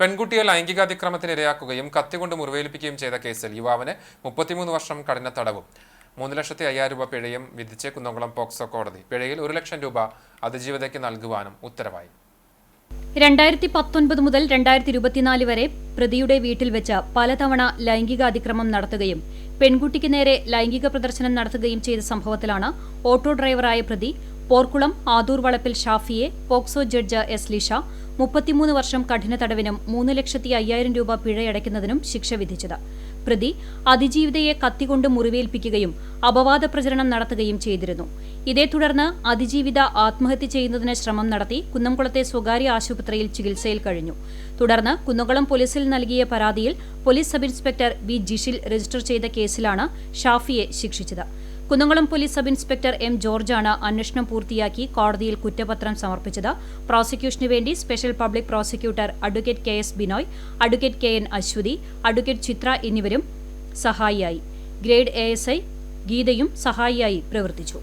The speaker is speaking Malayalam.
പെൺകുട്ടിയെ ലൈംഗികാതിക്രമത്തിനിരയാക്കുകയും കത്തികൊണ്ട് മുറിവേൽപ്പിക്കുകയും ചെയ്ത കേസിൽ യുവാവിന് മുപ്പത്തിമൂന്ന് വർഷം കഠിന തടവും മൂന്ന് ലക്ഷത്തി അയ്യായിരം രൂപ പിഴയും വിധിച്ച് കുന്നംകുളം പോക്സോ കോടതി പിഴയിൽ ഒരു ലക്ഷം രൂപ അതിജീവിതയ്ക്ക് നൽകുവാനും ഉത്തരവായി. രണ്ടായിരത്തി പത്തൊൻപത് മുതൽ രണ്ടായിരത്തി ഇരുപത്തിനാല് വരെ പ്രതിയുടെ വീട്ടിൽ വെച്ച് പലതവണ ലൈംഗിക അതിക്രമം നടത്തുകയും പെൺകുട്ടിക്ക് നേരെ ലൈംഗിക പ്രദർശനം നടത്തുകയും ചെയ്ത സംഭവത്തിലാണ് ഓട്ടോ ഡ്രൈവറായ പ്രതി പോർക്കുളം ആദൂർ വളപ്പിൽ ഷാഫിയെ പോക്സോ ജഡ്ജ് എസ് ലിഷ മുപ്പത്തിമൂന്ന് വർഷം കഠിന തടവിനും മൂന്ന് ലക്ഷത്തി അയ്യായിരം രൂപ പിഴയടയ്ക്കുന്നതിനും ശിക്ഷ വിധിച്ചത്. പ്രതി അതിജീവിതയെ കത്തികൊണ്ട് മുറിവേൽപ്പിക്കുകയും അപവാദ പ്രചരണം നടത്തുകയും ചെയ്തിരുന്നു. ഇതേ തുടർന്ന് അതിജീവിത ആത്മഹത്യ ചെയ്യുന്നതിന് ശ്രമം നടത്തി കുന്നംകുളത്തെ സ്വകാര്യ ആശുപത്രിയിൽ ചികിത്സയിൽ കഴിഞ്ഞു. തുടർന്ന് കുന്നംകുളം പോലീസിൽ നൽകിയ പരാതിയിൽ police sub inspector V Jishil register ചെയ്ത കേസിലാണ് ഷാഫിയെ ശിക്ഷിച്ചത്. Kunnamkulam police sub inspector M ജോർജാണ് അന്വേഷണം പൂർത്തിയാക്കി കോടതിയിൽ കുറ്റപത്രം സമർപ്പിച്ചത്. പ്രോസിക്യൂഷന് വേണ്ടി special public prosecutor advocate K S Binoy advocate K N Aswathy advocate Chithra എന്നിവരും സഹായിയായി. ഗ്രേഡ് എ എസ് ഐ ഗീതയും സഹായിയായി പ്രവർത്തിച്ചു.